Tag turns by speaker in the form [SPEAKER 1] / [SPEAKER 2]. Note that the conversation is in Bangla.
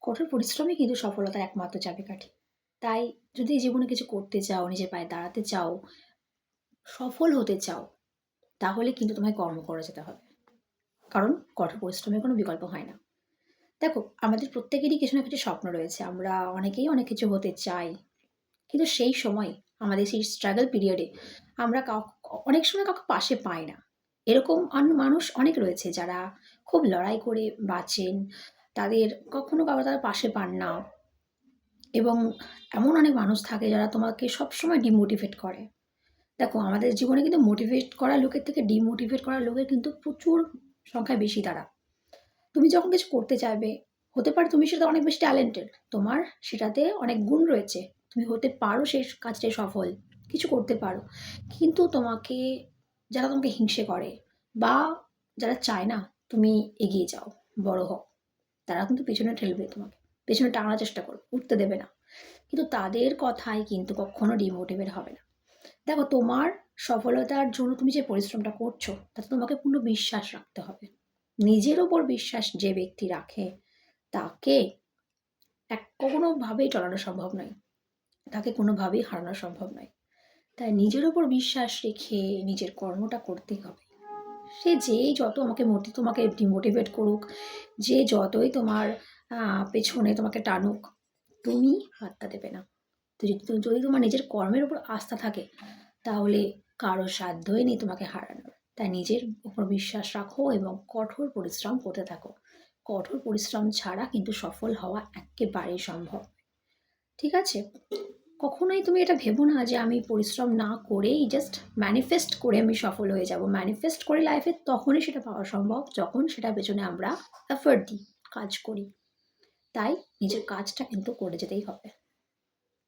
[SPEAKER 1] কঠোর পরিশ্রমই কিন্তু সফলতার একমাত্র চাবিকাঠি। তাই যদি জীবনে কিছু করতে চাও, নিজের পায়ে দাঁড়াতে চাও, সফল হতে চাও, তাহলে কিন্তু তোমায় কর্ম করে যেতে হবে। কারণ কঠোর পরিশ্রমের কোনো বিকল্প হয় না। দেখো, আমাদের প্রত্যেকেরই কিছু না কিছু স্বপ্ন রয়েছে। আমরা অনেকেই অনেক কিছু হতে চাই। কিন্তু সেই সময়, আমাদের সেই স্ট্রাগল পিরিয়ডে আমরা অনেক সময় কাউকে পাশে পাই না। এরকম মানুষ অনেক রয়েছে যারা খুব লড়াই করে বাঁচেন তাদের, কখনো কারও তারা পাশে পান না। এবং এমন অনেক মানুষ থাকে যারা তোমাকে সবসময় ডিমোটিভেট করে। দেখো, আমাদের জীবনে কিন্তু মোটিভেট করা লোকের থেকে ডিমোটিভেট করা লোকের কিন্তু প্রচুর সংখ্যায় বেশি তারা। তুমি যখন কিছু করতে চাইবে, হতে পারে তুমি সেটা অনেক বেশি ট্যালেন্টেড তোমার সেটাতে অনেক গুণ রয়েছে। তুমি হতে পারো সেই কাজটাই সফল, কিছু করতে পারো। কিন্তু তোমাকে, যারা তোমাকে হিংসে করে বা যারা চায় না, তুমি এগিয়ে যাও, বড় হও। তারা কিন্তু পেছনে ঠেলবে তোমাকে। পেছনে টানার চেষ্টা করবে, উঠতে দেবে না। কিন্তু তাদের কথায় কিন্তু কখনো ডিমোটিভেট হবে না। দেখো, তোমার সফলতার জন্য তুমি যে পরিশ্রমটা করছ, তাতে তোমাকে পূর্ণ বিশ্বাস রাখতে হবে। নিজের ওপর বিশ্বাস যে ব্যক্তি রাখে, তাকে এক কোনোভাবেই টলানো সম্ভব নয়। তাকে কোনোভাবেই হারানো সম্ভব নয়। তাই নিজের ওপর বিশ্বাস রেখে নিজের কর্মটা করতেই হবে। সে যেই যত আমাকে মোটি তোমাকে ডিমোটিভেট করুক, যে যতই তোমার পেছনে তোমাকে টানুক, তুমি হাতটা দেবে না। তো যদি যদি তোমার নিজের কর্মের উপর আস্থা থাকে, তাহলে কারও সাধ্যই নেই তোমাকে হারানোর। তাই নিজের উপর বিশ্বাস রাখো এবং কঠোর পরিশ্রম করতে থাকো। কঠোর পরিশ্রম ছাড়া কিন্তু সফল হওয়া একেবারেই সম্ভব ঠিক আছে? কখনোই তুমি এটা ভেবো না যে আমি পরিশ্রম না করেই জাস্ট ম্যানিফেস্ট করে আমি সফল হয়ে যাব। ম্যানিফেস্ট করে লাইফে তখনই সেটা পাওয়া সম্ভব যখন সেটা পেছনে আমরা এফর্ট দিই, কাজ করি। তাই নিজের কাজটা কিন্তু করে যেতেই হবে।